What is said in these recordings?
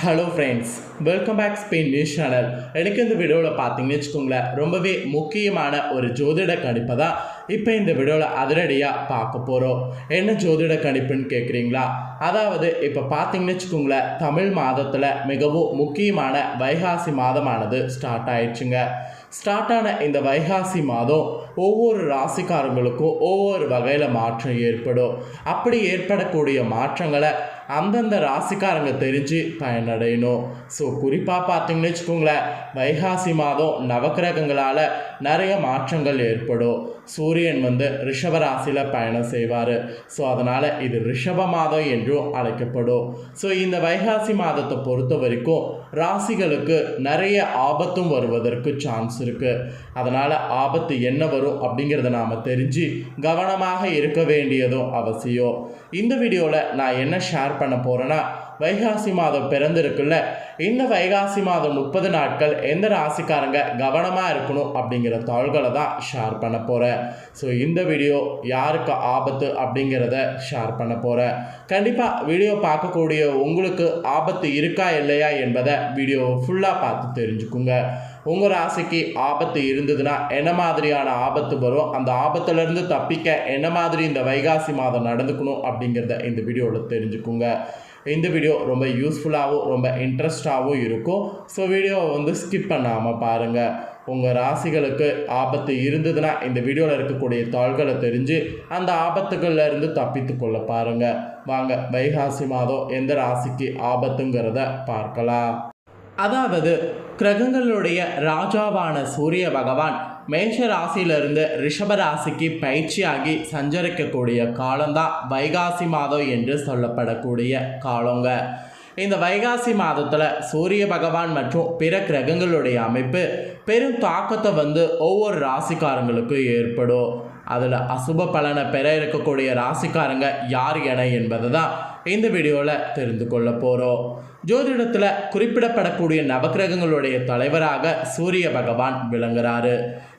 Hello friends welcome back Spain news channel எனக்கு இந்த வீடியோவில் பார்த்தீங்கன்னு வச்சுக்கோங்களேன் ரொம்பவே முக்கியமான ஒரு ஜோதிட கணிப்பை தான் இப்போ இந்த வீடியோவில் அதிரடியாக பார்க்க போகிறோம் என்ன ஜோதிட கணிப்புன்னு கேட்குறீங்களா அதாவது இப்போ பார்த்தீங்கன்னு வச்சுக்கோங்களேன் தமிழ் மாதத்தில் மிகவும் முக்கியமான வைகாசி மாதமானது ஸ்டார்ட் ஆயிடுச்சுங்க. ஸ்டார்ட் ஆன இந்த வைகாசி மாதம் ஒவ்வொரு ராசிக்காரங்களுக்கும் ஒவ்வொரு வகையில் மாற்றம் ஏற்படும். அப்படி ஏற்படக்கூடிய மாற்றங்களை அந்தந்த ராசிக்காரங்க தெரிஞ்சு பயனடையணும். ஸோ குறிப்பாக பார்த்தீங்கன்னு வச்சுக்கோங்களேன் வைகாசி மாதம் நவக்கிரகங்களால் நிறைய மாற்றங்கள் ஏற்படும். சூரியன் வந்து ரிஷபராசியில் பயணம் செய்வார். ஸோ அதனால் இது ரிஷப மாதம் என்றும் அழைக்கப்படும். ஸோ இந்த வைகாசி மாதத்தை பொறுத்த வரைக்கும் ராசிகளுக்கு நிறைய ஆபத்தும் வருவதற்கு சான்ஸ் இருக்குது அதனால் ஆபத்து என்ன வரும் அப்படிங்கிறத நாம் தெரிஞ்சு கவனமாக இருக்க வேண்டியதும் அவசியம். இந்த வீடியோவில் நான் என்ன ஷேர் பண்ண போகிறேன்னா வைகாசி மாதம் பிறந்திருக்குல்ல இந்த வைகாசி மாதம் முப்பது நாட்கள் எந்த ராசிக்காரங்க கவனமாக இருக்கணும் அப்படிங்கிற தாள்களை தான் ஷேர் பண்ண போகிறேன் ஸோ இந்த வீடியோ யாருக்கு ஆபத்து அப்படிங்கிறத ஷேர் பண்ண போகிறேன் கண்டிப்பாக வீடியோ பார்க்கக்கூடிய உங்களுக்கு ஆபத்து இருக்கா இல்லையா என்பதை வீடியோ ஃபுல்லாக பார்த்து தெரிஞ்சுக்குங்க. உங்கள் ராசிக்கு ஆபத்து இருந்ததுன்னா என்ன மாதிரியான ஆபத்து வரும்? அந்த ஆபத்துலேருந்து தப்பிக்க என்ன மாதிரி இந்த வைகாசி மாதம் நடந்துக்கணும் அப்படிங்கிறத இந்த வீடியோவில் தெரிஞ்சுக்குங்க. இந்த வீடியோ ரொம்ப யூஸ்ஃபுல்லாகவும் ரொம்ப இன்ட்ரெஸ்டாகவும் இருக்கும். ஸோ வீடியோவை வந்து ஸ்கிப் பண்ணாமல் பாருங்கள் உங்கள் ராசிகளுக்கு ஆபத்து இருந்ததுன்னா இந்த வீடியோவில் இருக்கக்கூடிய தாள்களை தெரிஞ்சு அந்த ஆபத்துகள்லேருந்து தப்பித்து கொள்ள பாருங்கள் வாங்க வைகாசி மாதம் எந்த ராசிக்கு ஆபத்துங்கிறத பார்க்கலாம். அதாவது கிரகங்களுடைய ராஜாவான சூரிய பகவான் மேஷ ராசியிலிருந்து ரிஷப ராசிக்கு பயிற்சியாகி சஞ்சரிக்கக்கூடிய காலம்தான் வைகாசி மாதம் என்று சொல்லப்படக்கூடிய காலங்க. இந்த வைகாசி மாதத்தில் சூரிய பகவான் மற்றும் பிற கிரகங்களுடைய அமைப்பு பெரும் தாக்கத்தை வந்து ஒவ்வொரு ராசிக்காரங்களுக்கும் ஏற்படும். அதில் அசுப பலனை பெற இருக்கக்கூடிய ராசிக்காரங்க யார் என என்பதை தான் இந்த வீடியோவில் தெரிந்து கொள்ள போகிறோம் ஜோதிடத்தில் குறிப்பிடப்படக்கூடிய நவக்கிரகங்களுடைய தலைவராக சூரிய பகவான் விளங்குறாரு.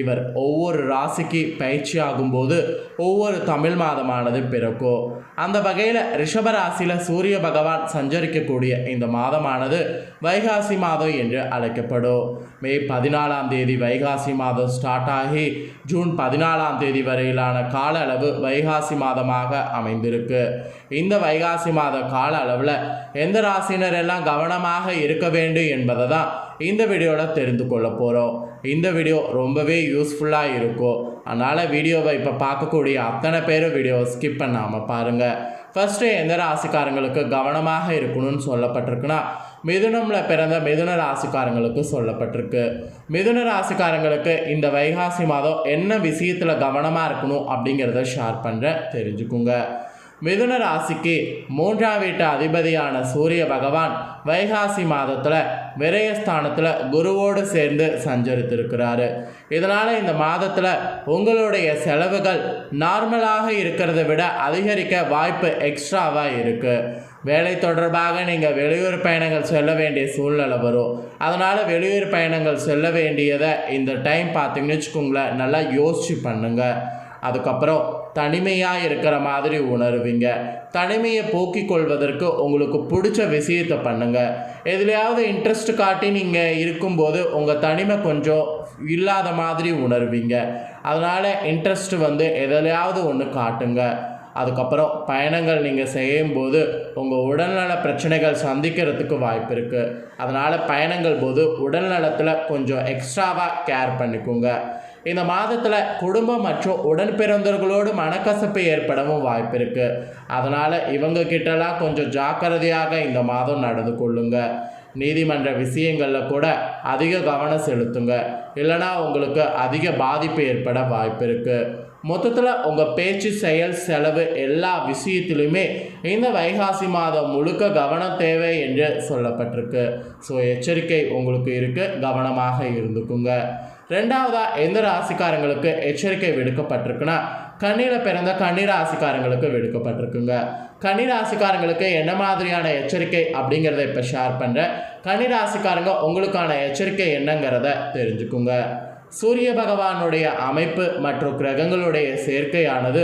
இவர் ஒவ்வொரு ராசிக்கு பயிற்சி ஆகும்போது ஒவ்வொரு தமிழ் மாதமானது பிறக்கும். அந்த வகையில் ரிஷபராசியில் சூரிய பகவான் சஞ்சரிக்கக்கூடிய இந்த மாதமானது வைகாசி மாதம் என்று அழைக்கப்படும். மே பதினாலாம் தேதி வைகாசி மாதம் ஸ்டார்ட் ஆகி ஜூன் பதினாலாம் தேதி வரையிலான கால அளவு வைகாசி மாதமாக அமைந்திருக்கு. இந்த வைகாசி மாத கால அளவில் எந்த ராசினர் எல்லாம் கவனமாக இருக்க வேண்டும் என்பதை தான் இந்த வீடியோவில் தெரிந்து கொள்ள போகிறோம் இந்த வீடியோ ரொம்பவே யூஸ்ஃபுல்லாக இருக்கும். அதனால் வீடியோவை இப்போ பார்க்கக்கூடிய அத்தனை பேரும் வீடியோவை ஸ்கிப் பண்ணாமல் பாருங்கள் ஃபஸ்ட்டு எந்த ராசிக்காரங்களுக்கு கவனமாக இருக்கணும்னு சொல்லப்பட்டிருக்குன்னா மிதுனமில் பிறந்த மிதுன ராசிக்காரங்களுக்கு சொல்லப்பட்டிருக்கு. மிதுன ராசிக்காரங்களுக்கு இந்த வைகாசி மாதம் என்ன விஷயத்தில் கவனமாக இருக்கணும் அப்படிங்கிறத ஷேர் பண்ணுறேன் தெரிஞ்சுக்குங்க. மிதுன ராசிக்கு மூன்றாம் வீட்டு அதிபதியான சூரிய பகவான் வைகாசி மாதத்தில் விரயஸ்தானத்தில் குருவோடு சேர்ந்து சஞ்சரித்திருக்கிறாரு. இதனால் இந்த மாதத்தில் உங்களுடைய செலவுகள் நார்மலாக இருக்கிறத விட அதிகரிக்க வாய்ப்பு எக்ஸ்ட்ராவாக இருக்குது வேலை தொடர்பாக நீங்கள் வெளியூர் பயணங்கள் செல்ல வேண்டிய சூழ்நிலை வரும். அதனால் வெளியூர் பயணங்கள் செல்ல வேண்டியதை இந்த டைம் பார்த்தீங்கன்னு வச்சுக்கோங்களேன் நல்லா யோசிச்சு பண்ணுங்கள் அதுக்கப்புறம் தனிமையாக இருக்கிற மாதிரி உணருவீங்க. தனிமையை போக்கிக் கொள்வதற்கு உங்களுக்கு பிடிச்ச விஷயத்தை பண்ணுங்கள் எதுலையாவது இன்ட்ரெஸ்ட் காட்டி நீங்கள் இருக்கும்போது உங்கள் தனிமை கொஞ்சம் இல்லாத மாதிரி உணர்வீங்க. அதனால் இன்ட்ரெஸ்ட் வந்து எதுலையாவது ஒன்று காட்டுங்க. அதுக்கப்புறம் பயணங்கள் நீங்கள் செய்யும்போது உங்கள் உடல்நல பிரச்சனைகள் சந்திக்கிறதுக்கு வாய்ப்பு இருக்குது அதனால் பயணங்கள் போது உடல்நலத்தில் கொஞ்சம் எக்ஸ்ட்ராவாக கேர் பண்ணிக்கோங்க. இந்த மாதத்தில் குடும்பம் மற்றும் உடன் பிறந்தவர்களோடு மனக்கசப்பு ஏற்படவும் வாய்ப்பு இருக்குது அதனால் இவங்க கிட்டலாம் கொஞ்சம் ஜாக்கிரதையாக இந்த மாதம் நடந்து கொள்ளுங்க. நீதிமன்ற விஷயங்களில் கூட அதிக கவனம் செலுத்துங்க. இல்லைனா உங்களுக்கு அதிக பாதிப்பு ஏற்பட வாய்ப்பு இருக்குது மொத்தத்தில் உங்கள் பேச்சு செயல் செலவு எல்லா விஷயத்திலுமே இந்த வைகாசி மாதம் முழுக்க கவனம் தேவை என்று சொல்லப்பட்டிருக்கு. ஸோ எச்சரிக்கை உங்களுக்கு இருக்குது கவனமாக இருந்துக்குங்க. ரெண்டாவதாக எந்த ராசிக்காரங்களுக்கு எச்சரிக்கை விடுக்கப்பட்டிருக்குன்னா கண்ணியில் பிறந்த கன்னி ராசிக்காரங்களுக்கு விடுக்கப்பட்டிருக்குங்க. கன்னி ராசிக்காரங்களுக்கு என்ன மாதிரியான எச்சரிக்கை அப்படிங்கிறத இப்போ ஷேர் பண்ணுறேன் கன்னி ராசிக்காரங்க உங்களுக்கான எச்சரிக்கை என்னங்கிறத தெரிஞ்சுக்குங்க. சூரிய பகவானுடைய அமைப்பு மற்றும் கிரகங்களுடைய சேர்க்கையானது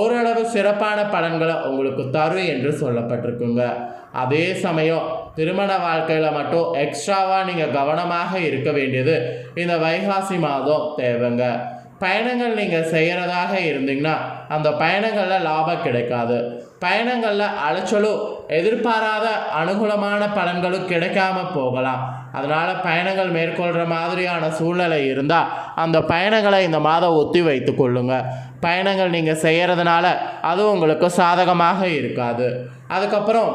ஓரளவு சிறப்பான பலன்களை உங்களுக்கு தரும் என்று சொல்லப்பட்டிருக்குங்க. அதே சமயம் திருமண வாழ்க்கையில் மட்டும் எக்ஸ்ட்ராவாக நீங்கள் கவனமாக இருக்க வேண்டியது இந்த வைகாசி மாதம் தேவைங்க. பயணங்கள் நீங்கள் செய்கிறதாக இருந்தீங்கன்னா அந்த பயணங்களில் லாபம் கிடைக்காது. பயணங்களில் அலைச்சலும் எதிர்பாராத அனுகூலமான பலன்களும் கிடைக்காம போகலாம். அதனால் பயணங்கள் மேற்கொள்கிற மாதிரியான சூழ்நிலை இருந்தால் அந்த பயணங்களை இந்த மாதம் ஒத்தி வைத்து கொள்ளுங்க. பயணங்கள் நீங்கள் செய்கிறதுனால அது உங்களுக்கு சாதகமாக இருக்காது. அதுக்கப்புறம்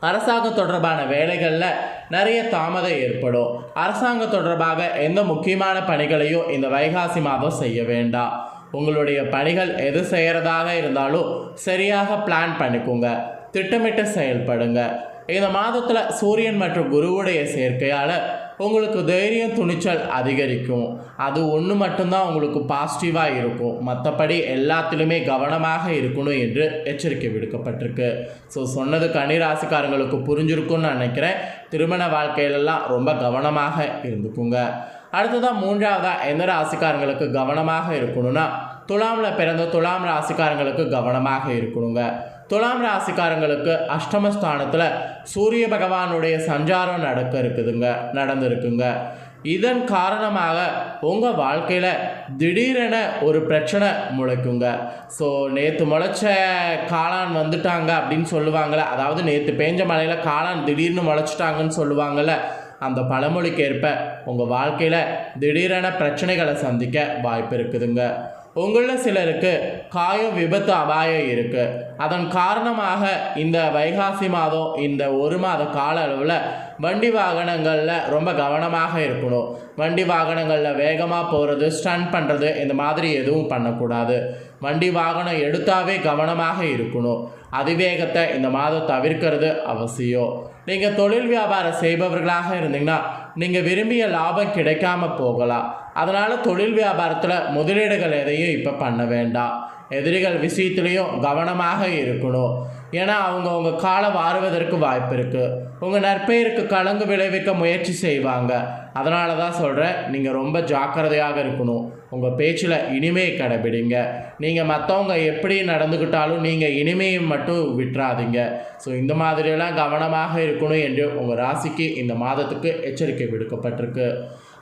அரசாங்கம் தொடர்பான வேலைகளில் நிறைய தாமதம் ஏற்படும். அரசாங்கம் தொடர்பாக எந்த முக்கியமான பணிகளையும் இந்த வைகாசி மாதம் செய்ய வேண்டாம். உங்களுடைய பணிகள் எது செய்கிறதாக இருந்தாலும் சரியாக பிளான் பண்ணிக்கோங்க. திட்டமிட்டு செயல்படுங்க. இந்த மாதத்தில் சூரியன் மற்றும் குருவுடைய சேர்க்கையால் உங்களுக்கு தைரியம் துணிச்சல் அதிகரிக்கும். அது ஒன்று மட்டும்தான் உங்களுக்கு பாசிட்டிவாக இருக்கும். மற்றபடி எல்லாத்திலுமே கவனமாக இருக்கணும் என்று எச்சரிக்கை விடுக்கப்பட்டிருக்கு. ஸோ சொன்னது கன்னிராசிக்காரங்களுக்கு புரிஞ்சிருக்கும்னு நினைக்கிறேன். திருமண வாழ்க்கையிலலாம் ரொம்ப கவனமாக இருந்துக்குங்க. அடுத்ததாக மூன்றாவதாக எந்த ராசிக்காரங்களுக்கு கவனமாக இருக்கணும்னா துலாமில் பிறந்த துலாம் ராசிக்காரங்களுக்கு கவனமாக இருக்கணுங்க. துலாம் ராசிக்காரங்களுக்கு அஷ்டமஸ்தானத்தில் சூரிய பகவானுடைய சஞ்சாரம் நடக்க இருக்குதுங்க நடந்திருக்குங்க. இதன் காரணமாக உங்கள் வாழ்க்கையில் திடீரென ஒரு பிரச்சனை முளைக்குங்க. ஸோ நேற்று முளைச்ச காளான் வந்துட்டாங்க அப்படின்னு சொல்லுவாங்கள்ல அதாவது நேற்று பேஞ்ச மழையில் காளான் திடீர்னு முளைச்சிட்டாங்கன்னு சொல்லுவாங்கள்ல அந்த பழமொழிக்கு ஏற்ப உங்கள் வாழ்க்கையில் திடீரென பிரச்சனைகளை சந்திக்க வாய்ப்பு இருக்குதுங்க. உங்களில் சிலருக்கு காயம் விபத்து அபாயம் இருக்குது அதன் காரணமாக இந்த வைகாசி மாதம் இந்த ஒரு மாத கால அளவில் வண்டி வாகனங்களில் ரொம்ப கவனமாக இருக்கணும். வண்டி வாகனங்களில் வேகமாக போகிறது ஸ்டன் பண்ணுறது இந்த மாதிரி எதுவும் பண்ணக்கூடாது. வண்டி வாகனம் எடுத்தாவே கவனமாக இருக்கணும். அதிவேகத்தை இந்த மாதம் தவிர்க்கிறது அவசியம். நீங்கள் தொழில் வியாபாரம் செய்பவர்களாக இருந்தீங்கன்னா நீங்கள் விரும்பிய லாபம் கிடைக்காம போகலாம். அதனால் தொழில் வியாபாரத்தில் முதலீடுகள் எதையும் இப்போ பண்ண வேண்டாம். எதிரிகள் விஷயத்துலேயும் கவனமாக இருக்கணும். ஏன்னா அவங்க உங்கள் காலம் மாறுவதற்கு வாய்ப்பு இருக்குது உங்கள் நற்பெயருக்கு கலங்கு விளைவிக்க முயற்சி செய்வாங்க. அதனால தான் சொல்கிறேன் நீங்கள் ரொம்ப ஜாக்கிரதையாக இருக்கணும். உங்கள் பேச்சில் இனிமையை கடைபிடிங்க. நீங்கள் மற்றவங்க எப்படி நடந்துக்கிட்டாலும் நீங்கள் இனிமையை மட்டும் விட்டுறாதீங்க. ஸோ இந்த மாதிரியெல்லாம் கவனமாக இருக்கணும் என்று உங்கள் ராசிக்கு இந்த மாதத்துக்கு எச்சரிக்கை விடுக்கப்பட்டிருக்கு.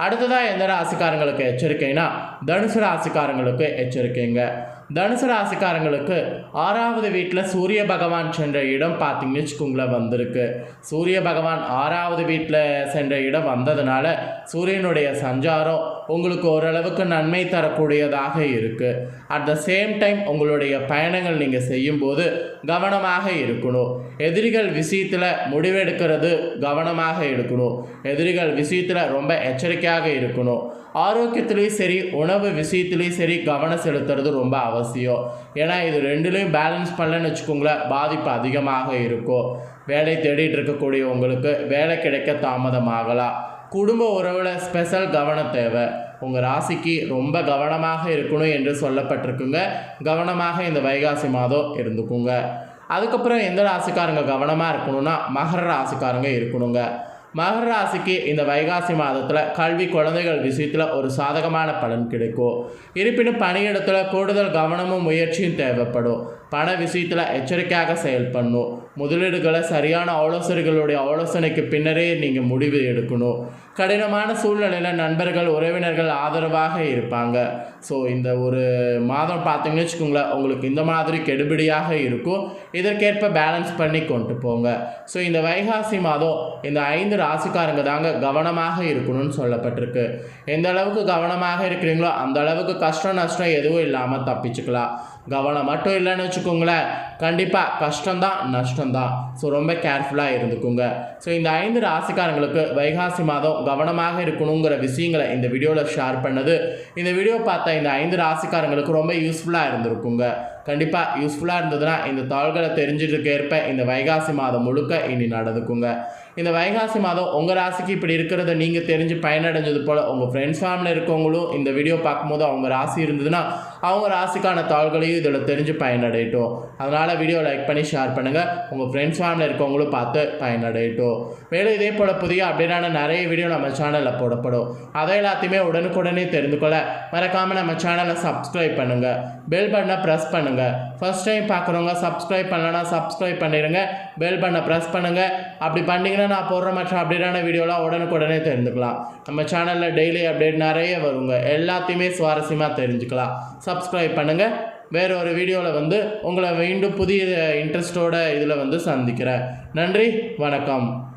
அடுத்ததாக எந்த ராசிக்காரங்களுக்கு எச்சரிக்கைனா தனுசு ராசிக்காரங்களுக்கு எச்சரிக்கைங்க. தனுசு ராசிக்காரங்களுக்கு ஆறாவது வீட்டில் சூரிய பகவான் சென்ற இடம் பார்த்தீங்கன்னு வச்சுக்கோங்களேன் வந்திருக்கு. சூரிய பகவான் ஆறாவது வீட்டில் சென்ற இடம் வந்ததுனால சூரியனுடைய சஞ்சாரம் உங்களுக்கு ஓரளவுக்கு நன்மை தரக்கூடியதாக இருக்குது அட் த சேம் டைம் உங்களுடைய பயணங்கள் நீங்கள் செய்யும்போது கவனமாக இருக்கணும். எதிரிகள் விஷயத்தில் முடிவெடுக்கிறது கவனமாக இருக்கணும் எதிரிகள் விஷயத்தில் ரொம்ப எச்சரிக்கையாக இருக்கணும். ஆரோக்கியத்துலேயும் சரி உணவு விஷயத்துலேயும் சரி கவனம் செலுத்துறது ரொம்ப அவசியம். ஏன்னா இது ரெண்டுலேயும் பேலன்ஸ் பண்ணலன்னு வச்சுக்கோங்களேன் பாதிப்பு அதிகமாக இருக்கும். வேலை தேடிட்டு இருக்கக்கூடிய உங்களுக்கு வேலை கிடைக்க தாமதமாகலாம் குடும்ப உறவில் ஸ்பெஷல் கவனம் தேவை. உங்கள் ராசிக்கு ரொம்ப கவனமாக இருக்கணும் என்று சொல்லப்பட்டிருக்குங்க. கவனமாக இந்த வைகாசி மாதம் இருந்துக்குங்க. அதுக்கப்புறம் எந்த ராசிக்காரங்க கவனமாக இருக்கணும்னா மகர ராசிக்காரங்க இருக்கணுங்க. மகர ராசிக்கு இந்த வைகாசி மாதத்தில் கல்வி குழந்தைகள் விஷயத்தில் ஒரு சாதகமான பலன் கிடைக்கும். இருப்பினும் பணியிடத்தில் கூடுதல் கவனமும் முயற்சியும் தேவைப்படும். பண விஷயத்தில் எச்சரிக்கையாக செயல்படணும். முதலீடுகளை சரியான ஆலோசனைகளுடைய ஆலோசனைக்கு பின்னரே நீங்கள் முடிவு எடுக்கணும். கடினமான சூழ்நிலையில் நண்பர்கள் உறவினர்கள் ஆதரவாக இருப்பாங்க. ஸோ இந்த ஒரு மாதம் பார்த்தீங்கன்னு வச்சுக்கோங்களேன் உங்களுக்கு இந்த மாதிரி கெடுபிடியாக இருக்கும். இதற்கேற்ப பேலன்ஸ் பண்ணி கொண்டு போங்க. ஸோ இந்த வைகாசி மாதம் இந்த ஐந்து ராசிக்காரங்க தாங்க கவனமாக இருக்கணும்னு சொல்லப்பட்டிருக்கு. எந்த அளவுக்கு கவனமாக இருக்கிறீங்களோ அந்த அளவுக்கு கஷ்டம் நஷ்டம் எதுவும் இல்லாமல் தப்பிச்சுக்கலாம். கவனம் மட்டும் இல்லைன்னு வச்சுக்கோங்களேன். கண்டிப்பாக கஷ்டம்தான் நஷ்டம்தான். ஸோ ரொம்ப கேர்ஃபுல்லாக இருந்துக்குங்க. ஸோ இந்த ஐந்து ராசிக்காரங்களுக்கு வைகாசி மாதம் கவனமாக இருக்கணுங்கிற விஷயங்களை இந்த வீடியோவில் ஷேர் பண்ணது. இந்த வீடியோ பார்த்த இந்த ஐந்து ராசிக்காரங்களுக்கு ரொம்ப யூஸ்ஃபுல்லாக இருந்திருக்குங்க. கண்டிப்பாக யூஸ்ஃபுல்லாக இருந்ததுன்னா இந்த தாள்களை இருக்க ஏற்ப இந்த வைகாசி மாதம் முழுக்க இனி நடந்துக்குங்க. இந்த வைகாசி மாதம் உங்கள் ராசிக்கு இப்படி இருக்கிறத நீங்கள் தெரிஞ்சு பயனடைஞ்சது போல் உங்கள் ஃப்ரெண்ட்ஸ் ஃபேமிலி இருக்கவங்களும் இந்த வீடியோ பார்க்கும்போது அவங்க ராசி இருந்ததுன்னா அவங்க ராசிக்கான தாள்களையும் இதில் தெரிஞ்சு பயனடையட்டும். அதனால் வீடியோ லைக் பண்ணி ஷேர் பண்ணுங்கள் உங்கள் ஃப்ரெண்ட்ஸ் ஃபேமிலி இருக்கவங்களும் பார்த்து பயனடையட்டும். மேலும் இதே போல் புதிய அப்டேட்டான நிறைய வீடியோ நம்ம சேனலில் போடப்படும். அதை எல்லாத்தையுமே உடனுக்குடனே தெரிந்து கொள்ள மறக்காமல் நம்ம சேனலை சப்ஸ்கிரைப் பண்ணுங்கள் பெல் பட்டனை ப்ரெஸ் பண்ணுங்கள் ஃபஸ்ட் ஃபர்ஸ்ட் டைம் பார்க்குறவங்க சப்ஸ்கிரைப் பண்ணலன்னா சப்ஸ்கிரைப் பண்ணிடுங்க. பெல் பண்ண ப்ரெஸ் பண்ணுங்கள் அப்படி பண்ணிங்கன்னா நான் போடுற மற்ற அப்டேட்டான வீடியோலாம் உடனுக்குடனே தெரிஞ்சுக்கலாம். நம்ம சேனலில் டெய்லி அப்டேட் நிறைய வருங்க. எல்லாத்தையுமே சுவாரஸ்யமாக தெரிஞ்சுக்கலாம். சப்ஸ்கிரைப் பண்ணுங்கள் வேற ஒரு வீடியோவில் வந்து உங்களை மீண்டும் புதிய இன்ட்ரெஸ்டோட இதில் வந்து சந்திக்கிறேன். நன்றி வணக்கம்.